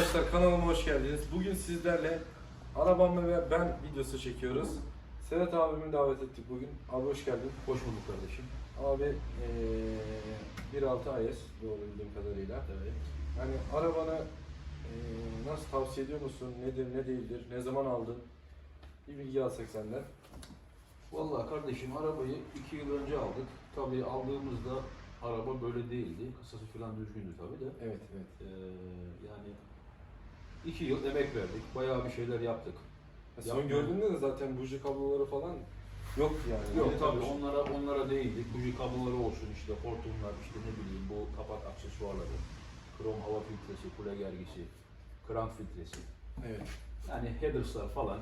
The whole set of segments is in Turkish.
Arkadaşlar kanalıma hoş geldiniz. Bugün sizlerle arabamla ve ben videosu çekiyoruz. Serhat abimi davet ettik bugün. Abi hoş geldin. Hoş bulduk kardeşim. Abi eee 1.6 IS doğru bildiğim kadarıyla. Evet. Yani arabanı eee, nasıl tavsiye ediyor musun? Nedir, ne değildir? Ne zaman aldın? Bir bilgi alsak senden. Vallahi kardeşim arabayı iki yıl önce aldık. Tabii aldığımızda araba böyle değildi. Kasası falan düzgündü tabii de. Evet, evet. Ee, yani iki yıl emek verdik. Bayağı bir şeyler yaptık. Ya Son Yapma. gördüğünde de zaten buji kabloları falan yok yani. Yok tabii onlara onlara değildik. Buji kabloları olsun işte hortumlar işte ne bileyim bu kapak aksesuarları. Krom hava filtresi, kule gergisi, krank filtresi. Evet. Yani headers'lar falan.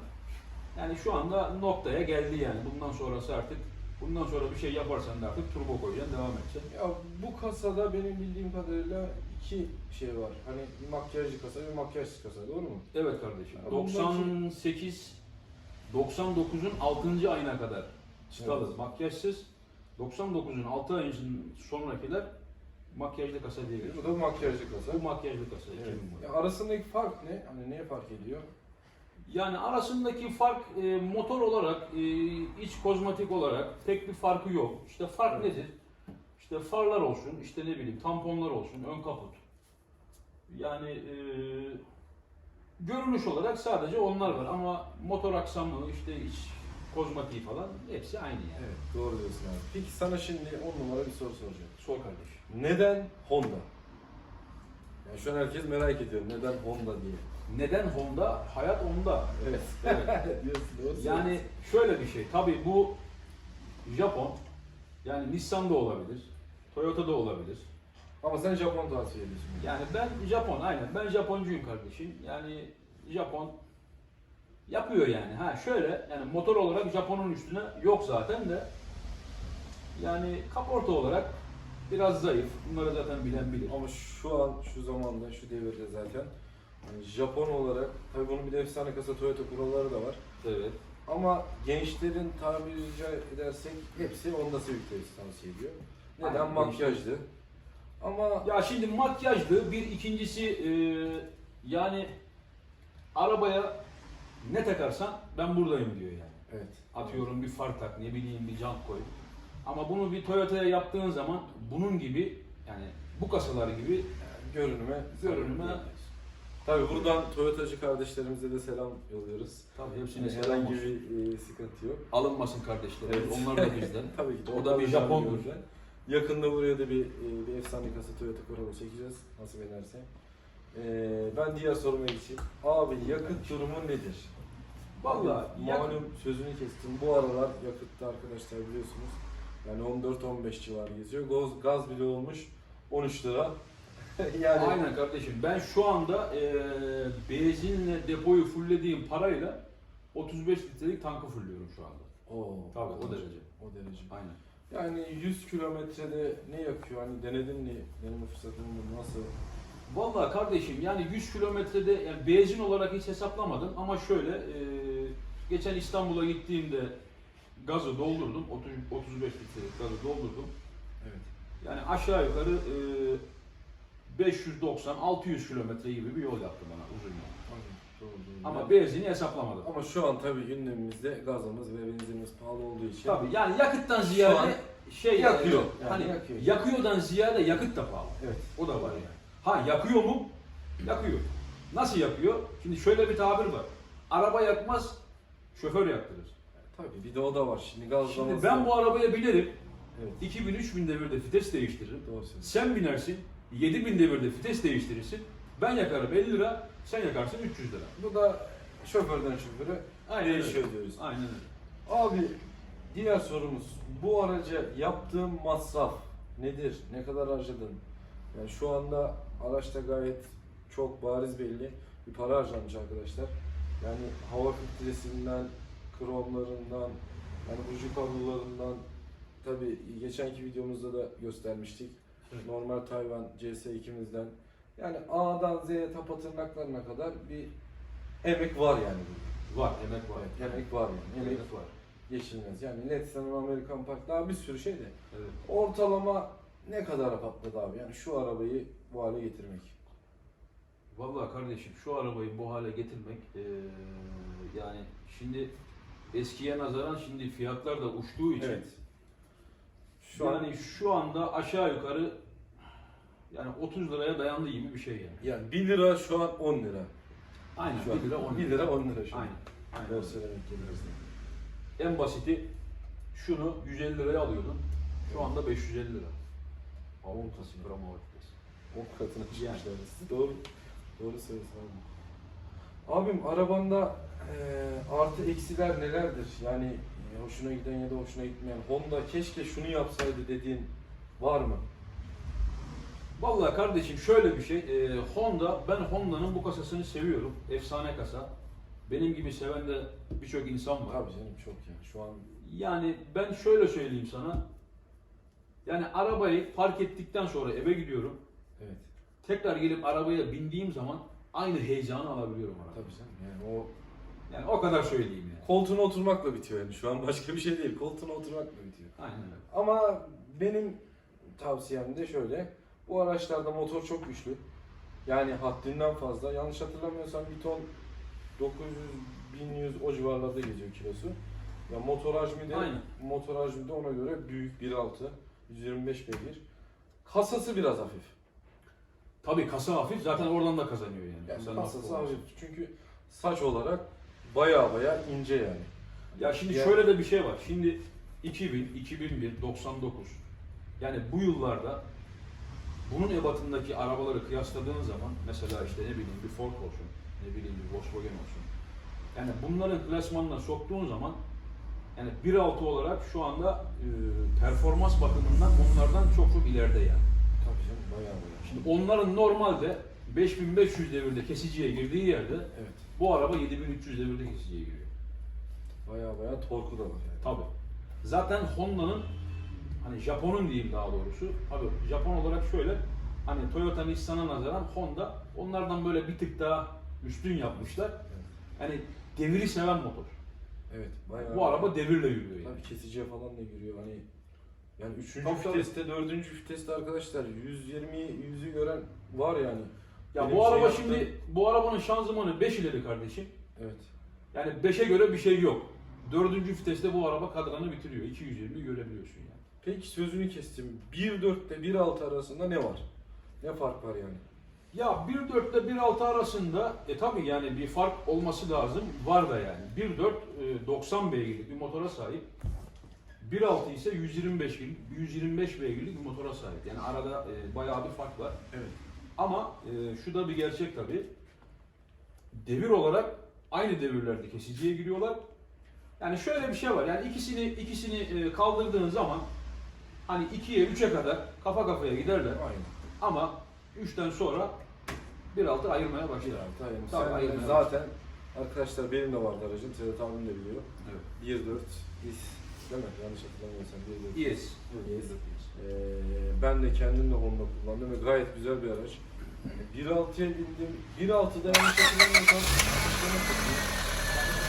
Yani şu anda noktaya geldi yani. Bundan sonrası artık bundan sonra bir şey yaparsan da artık turbo koyacaksın, devam edeceksin. Ya bu kasada benim bildiğim kadarıyla iki şey var. Hani bir makyajlı kasa ve makyajsız kasa doğru mu? Evet kardeşim. Ya bundan 98 99'un 6. ayına kadar çıkalı Evet. makyajsız. 99'un 6 ayının sonrakiler makyajlı kasa diye geçiyor. Bu da makyajlı kasa. Bu makyajlı kasa. Evet. 2000 model. Ya arasındaki fark ne? Hani neye fark ediyor? Yani arasındaki fark e, motor olarak, e, iç kozmetik olarak pek bir farkı yok. İşte fark nedir? İşte farlar olsun, işte ne bileyim tamponlar olsun, ön kaput. Yani e, görünüş olarak sadece onlar var ama motor aksamı, işte iç kozmetiği falan hepsi aynı yani. Evet, doğru diyorsun abi. Peki sana şimdi on numara bir soru soracağım. Sor kardeş. Neden Honda? Yani şu an herkes merak ediyor. Neden Honda diye. Neden Honda? Hayat onda. Evet. Evet. diyorsun, Yani şöyle bir şey, tabii bu Japon, yani Nissan da olabilir, Toyota da olabilir. Ama sen Japon tavsiye ediyorsun. Yani ben Japon, aynen ben Japoncuyum kardeşim. Yani Japon yapıyor yani. Ha şöyle, yani motor olarak Japon'un üstüne yok zaten de. Yani kaporta olarak biraz zayıf. Bunları zaten bilen bilir. Ama şu an, şu zamanda, şu devirde zaten hani Japon olarak, tabii bunun bir de efsane kasa Toyota Corolla'ları da var. Evet. Ama gençlerin tabiri rica edersek hepsi Honda Civic tavsiye ediyor. Neden? Aynen, Makyajlı. Ama Ya şimdi makyajlı bir ikincisi e, yani arabaya ne takarsan ben buradayım diyor yani. evet. Atıyorum bir far tak, ne bileyim bir jant koy. Ama bunu bir Toyota'ya yaptığın zaman bunun gibi yani bu kasalar gibi görünüme, Görünüme- Tabii buradan Toyotacı kardeşlerimize de selam yolluyoruz. tabii hepsine Yani selam herhangi olsun. bir e, sıkıntı yok. Alınmasın kardeşlerim. Evet. Onlar da bizden. Tabii ki de. O da bir Japondur. bizden. Yakında buraya da bir, e, bir efsane kasa Toyota Corolla çekeceğiz nasip ederse. E, ben diğer soruma geçeyim. Abi yakıt durumu nedir? Vallahi malum sözünü kestim. Bu aralar yakıtta arkadaşlar biliyorsunuz. Yani 14-15 civarı geziyor. Gaz, gaz bile olmuş 13 lira. yani Aynen kardeşim. Ben şu anda e, benzinle depoyu fulllediğim parayla 35 litrelik tankı fullüyorum şu anda. Oo, Tabii, o derece. O derece. Aynen. Yani 100 kilometrede ne yakıyor? Hani denedin mi? Deneme fırsatın mı? Nasıl? Vallahi kardeşim yani 100 kilometrede yani benzin olarak hiç hesaplamadım ama şöyle e, geçen İstanbul'a gittiğimde gazı doldurdum 30, 35 litrelik gazı doldurdum. Evet. Yani aşağı yukarı e, 590-600 kilometre gibi bir yol yaptı bana uzun yol. Doğru, doğru. Ama benzini hesaplamadım. ama şu an tabii gündemimizde gazımız ve benzinimiz pahalı olduğu için Tabii yani yakıttan ziyade an şey yakıyor. e, Yani hani yakıyor. yakıyordan ziyade yakıt da pahalı. evet. O da var yani. Ha yakıyor mu? Yakıyor. Nasıl yakıyor? Şimdi şöyle bir tabir var. Araba yakmaz, şoför yaktırır. Tabii bir de o da var. Şimdi gaz Şimdi ben bu arabaya binerim, Evet. 2000-3000 devirde vites değiştiririm. Doğru söylüyorsun. Sen binersin, 7000 devirde vites değiştirirsin. Ben yakarım 50 lira, sen yakarsın 300 lira. Bu da şoförden şoföre Aynen değişiyor öyle. diyoruz. Aynen öyle. Abi diğer sorumuz bu araca yaptığın masraf nedir? Ne kadar harcadın? Yani şu anda araçta gayet çok bariz belli bir para harcanmış arkadaşlar. Yani hava filtresinden, kromlarından, yani buji kablolarından tabi geçenki videomuzda da göstermiştik. Evet. Normal Tayvan CS2'mizden yani A'dan Z'ye tapa tırnaklarına kadar bir emek var yani. Var, emek var. Evet, emek var yani. Emek Emek var. geçilmez. Yani Lexus'un Amerikan Park daha bir sürü şey de. Evet. Ortalama ne kadar patladı abi? Yani şu arabayı bu hale getirmek. Vallahi kardeşim şu arabayı bu hale getirmek eee, yani şimdi eskiye nazaran şimdi fiyatlar da uçtuğu için Evet. Şu an yani şu anda aşağı yukarı yani 30 liraya dayandı gibi bir şey yani. yani 1 lira şu an 10 lira. Aynen Şu an 1 lira 10 1 lira 10 lira şu an. Aynen. Aynen. Doğru söylemek gerekirse. En basiti şunu 150 liraya alıyordun. Şu anda 550 lira. Kası gram kütlesi. 10 katına Yani. çıkmışlar. Doğru. Doğru söylüyorsun abi. Abim arabanda eee, artı eksiler nelerdir? Yani e, hoşuna giden ya da hoşuna gitmeyen. Honda keşke şunu yapsaydı dediğin var mı? Vallahi kardeşim şöyle bir şey. e, Honda, ben Honda'nın bu kasasını seviyorum. Efsane kasa. Benim gibi seven de birçok insan var. Tabii canım çok ya. Şu an Yani ben şöyle söyleyeyim sana. Yani arabayı park ettikten sonra eve gidiyorum. evet. Tekrar gelip arabaya bindiğim zaman aynı heyecanı alabiliyorum arabada. Tabii canım. Yani o Yani o kadar söyleyeyim yani. koltuğuna oturmakla bitiyor yani. Şu an başka bir şey değil. Koltuğuna oturmakla bitiyor. Aynen öyle. Ama benim tavsiyem de şöyle. Bu araçlarda motor çok güçlü. Yani haddinden fazla. Yanlış hatırlamıyorsam bir ton 900 1100 o civarlarda geziyor kilosu. Ya motor hacmi de Aynen. motor hacmi de ona göre büyük 1.6 125 beygir. Kasası biraz hafif. Tabii kasa hafif zaten oradan da kazanıyor yani. Yani Kasanın kasası hafif olması. hafif. Çünkü saç olarak baya baya ince yani. Ya şimdi Ya- şöyle de bir şey var. Şimdi 2000, 2001, 99 yani bu yıllarda bunun ebatındaki arabaları kıyasladığın zaman mesela işte ne bileyim bir Ford olsun, ne bileyim bir Volkswagen olsun. Yani bunların klasmanına soktuğun zaman yani 1.6 olarak şu anda e, performans bakımından onlardan çok çok ileride yani. Tabii canım baya baya. Şimdi onların normalde 5500 devirde kesiciye girdiği yerde Evet. bu araba 7300 devirde kesiciye giriyor. Baya baya torku da var yani. Tabii. Zaten Honda'nın hani Japon'un diyeyim daha doğrusu. Abi Japon olarak şöyle hani Toyota Nissan'a nazaran Honda onlardan böyle bir tık daha üstün yapmışlar. Yani deviri seven motor. Evet. Bayağı Bu araba devirle yürüyor yani. Tabii kesiciye falan da giriyor hani yani üçüncü Tabii, tabii. viteste, dördüncü viteste arkadaşlar 120 yüzü gören var yani. Ya Benim bu şey araba yaptığım- şimdi bu arabanın şanzımanı 5 ileri kardeşim. Evet. Yani 5'e göre bir şey yok. Dördüncü viteste bu araba kadranı bitiriyor. 220 görebiliyorsun yani. Peki sözünü kestim. 1.4 ile 1.6 arasında ne var? Ne fark var yani? Ya 1.4 ile 1.6 arasında e tabi yani bir fark olması lazım. Var da yani. 1.4 e, 90 beygirlik bir motora sahip. 1.6 ise 125 beygirlik, 125 beygirlik bir motora sahip. Yani arada e, bayağı bir fark var. Evet. Ama e, şu da bir gerçek tabi. Devir olarak aynı devirlerde kesiciye giriyorlar. Yani şöyle bir şey var. Yani ikisini ikisini e, kaldırdığın zaman hani 2'ye 3'e kadar kafa kafaya giderler. Aynen. Ama 3'ten sonra 1.6 ayırmaya başlar. Bir artı aynen. Tabii, Sen aynen. zaten arkadaşlar benim de vardı aracım. Sedat abim de biliyor. Evet. 1.4 is değil mi? Yanlış hatırlamıyorsam 1.4. Yes. Yes. Ee, ben de kendim de Honda kullandım ve gayet güzel bir araç. 1.6'ya bindim. 1.6'da yanlış hatırlamıyorsam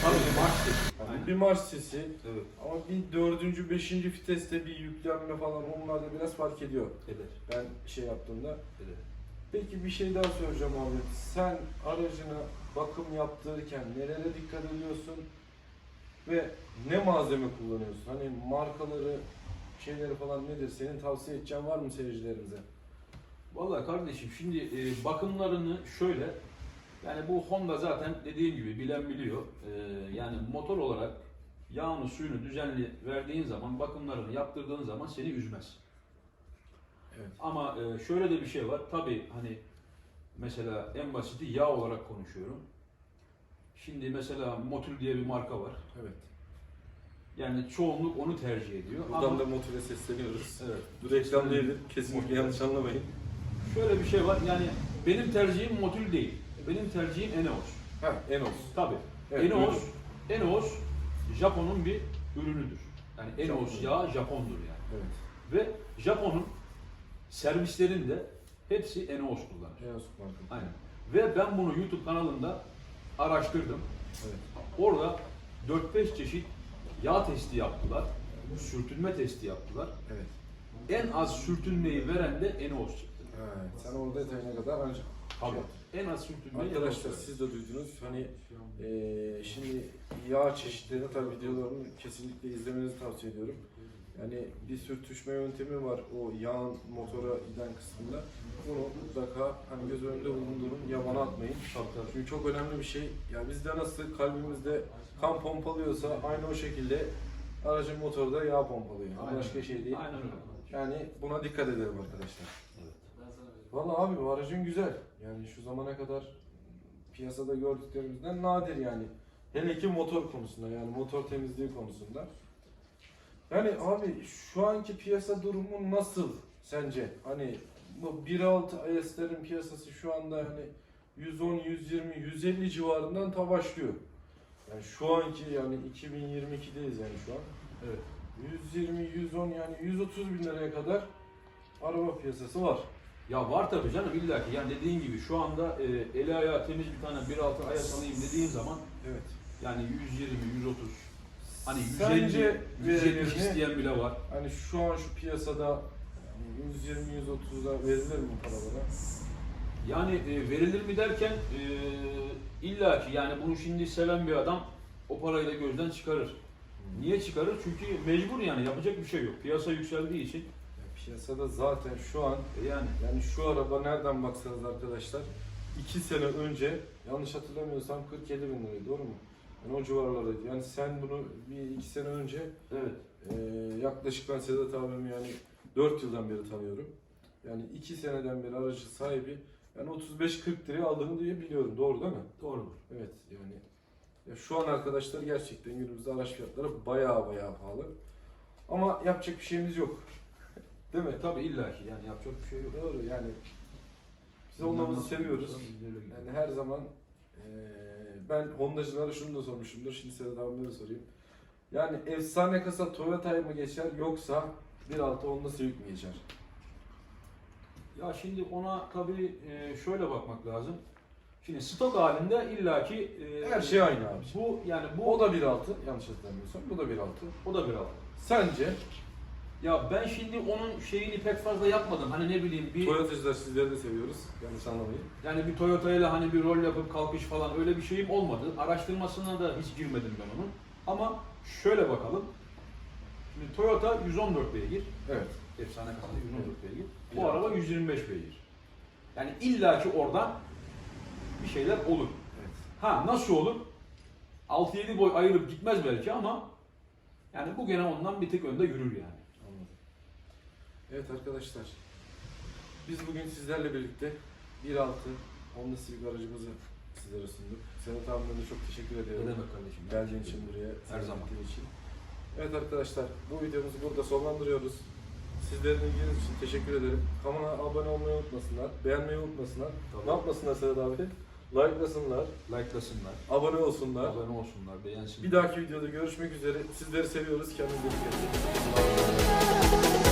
Tabii marş sesi. yani Aynen. bir marş sesi Evet. ama bir dördüncü, beşinci viteste bir yüklenme falan onlarda biraz fark ediyor. Eder. Ben şey yaptığımda. Eder. Peki bir şey daha soracağım abi. Sen aracına bakım yaptırırken nelere dikkat ediyorsun ve ne malzeme kullanıyorsun? Hani markaları, şeyleri falan nedir? Senin tavsiye edeceğin var mı seyircilerimize? Vallahi kardeşim şimdi e, bakımlarını şöyle yani bu Honda zaten dediğim gibi bilen biliyor. E, yani motor olarak yağını suyunu düzenli verdiğin zaman bakımlarını yaptırdığın zaman seni üzmez. Evet. Ama e, şöyle de bir şey var. Tabii hani mesela en basiti yağ olarak konuşuyorum. Şimdi mesela Motul diye bir marka var. Evet. Yani çoğunluk onu tercih ediyor. Buradan Ama da motive sesleniyoruz. evet, Bu reklam değildir. Kesinlikle yanlış anlamayın. şöyle bir şey var. Yani benim tercihim Motul değil. Benim tercihim Eneos. Ha, Enos. Tabii. Evet, Eneos. Eneos Japon'un bir ürünüdür. Yani Eneos yağı Japondur yani. Evet. Ve Japon'un servislerinde hepsi Eneos kullanır. Enos marka. Aynen. Ve ben bunu YouTube kanalında araştırdım. Evet. Orada 4-5 çeşit yağ testi yaptılar. Sürtünme testi yaptılar. Evet. En az sürtünmeyi veren de Eneos çıktı. Ha, sen orada detayına kadar ancak Tabii. En az sürtünmeyi Arkadaşlar siz de duydunuz. Hani eee, şimdi yağ çeşitlerini tabii videolarını kesinlikle izlemenizi tavsiye ediyorum. Yani bir sürtüşme yöntemi var o yağın motora giden kısmında. Bunu mutlaka hani göz önünde bulundurun, yabana atmayın. Çünkü çok önemli bir şey. Ya bizde nasıl kalbimizde kan pompalıyorsa aynı o şekilde aracın motoru da yağ pompalıyor. Aynen. Başka şey değil. Aynen öyle. Yani buna dikkat edelim arkadaşlar. Evet. Vallahi abi bu aracın güzel. Yani şu zamana kadar piyasada gördüklerimizden nadir yani. Hele ki motor konusunda yani motor temizliği konusunda. Yani abi şu anki piyasa durumu nasıl sence? Hani bu 1.6 IS'lerin piyasası şu anda hani 110, 120, 150 civarından ta başlıyor. Yani şu anki yani 2022'deyiz yani şu an. Evet. 120, 110 yani 130 bin liraya kadar araba piyasası var. Ya var tabii canım illa ki. Yani dediğin gibi şu anda e, eli ayağı temiz bir tane 1.6 ayas alayım dediğin zaman Evet. yani 120, 130 hani 150, Sence 170 verilir mi? isteyen bile var. Hani şu an şu piyasada yani 120-130'da verilir mi bu paralara? Yani e, verilir mi derken e, illa ki yani bunu şimdi seven bir adam o parayı da gözden çıkarır. Niye çıkarır? Çünkü mecbur yani yapacak bir şey yok. Piyasa yükseldiği için Ya piyasada zaten şu an e, yani yani şu araba nereden baksanız arkadaşlar 2 sene önce yanlış hatırlamıyorsam 47 bin liraydı doğru mu? Yani o civarlardaydı. Yani sen bunu bir iki sene önce evet. e, yaklaşık ben Sedat abimi yani 4 yıldan beri tanıyorum. Yani 2 seneden beri aracı sahibi yani 35-40 liraya aldığını diye biliyorum. Doğru değil mi? Doğrudur. Evet yani ya şu an arkadaşlar gerçekten günümüzde araç fiyatları bayağı bayağı pahalı. Ama yapacak bir şeyimiz yok. Değil mi? Tabii illa ki yani yapacak bir şey yok. Doğru yani. Biz olmamızı seviyoruz. Yani her zaman ben Hondacılara şunu da sormuşumdur. Şimdi Sedat abime de sorayım. Yani efsane kasa Toyota'ya mı geçer yoksa 1.6 Honda Civic mi geçer? Ya şimdi ona tabii e, şöyle bakmak lazım. Şimdi stok halinde illaki e, Her şey aynı abi. Bu yani bu O da 1.6 yanlış hatırlamıyorsam. Bu da 1.6. o da bir alt. Sence Ya ben şimdi onun şeyini pek fazla yapmadım. Hani ne bileyim bir Toyotacılar sizleri de seviyoruz. Yanlış anlamayın. yani bir Toyota ile hani bir rol yapıp kalkış falan öyle bir şeyim olmadı. Araştırmasına da hiç girmedim ben onun. Ama şöyle bakalım. Şimdi Toyota 114 beygir. Evet. Efsane kasada 114 beygir. Bu Bir araba 125 beygir. Yani illaki oradan bir şeyler olur. Evet. Ha nasıl olur? 6-7 boy ayırıp gitmez belki ama yani bu gene ondan bir tık önde yürür yani. Evet arkadaşlar. Biz bugün sizlerle birlikte 1.6 Honda Civic aracımızı sizlere sunduk. Sedat abime de çok teşekkür ediyorum. kardeşim? Geldiğin için buraya. Her zaman. için. Evet arkadaşlar bu videomuzu burada sonlandırıyoruz. Sizlerin ilginiz için teşekkür ederim. Kanala abone olmayı unutmasınlar. Beğenmeyi unutmasınlar. Tabii. Ne yapmasınlar Sedat abi? Like'lasınlar. Like'lasınlar, Abone olsunlar. abone olsunlar, beğensinler. Bir dahaki videoda görüşmek üzere. Sizleri seviyoruz. Kendinize dikkat edin.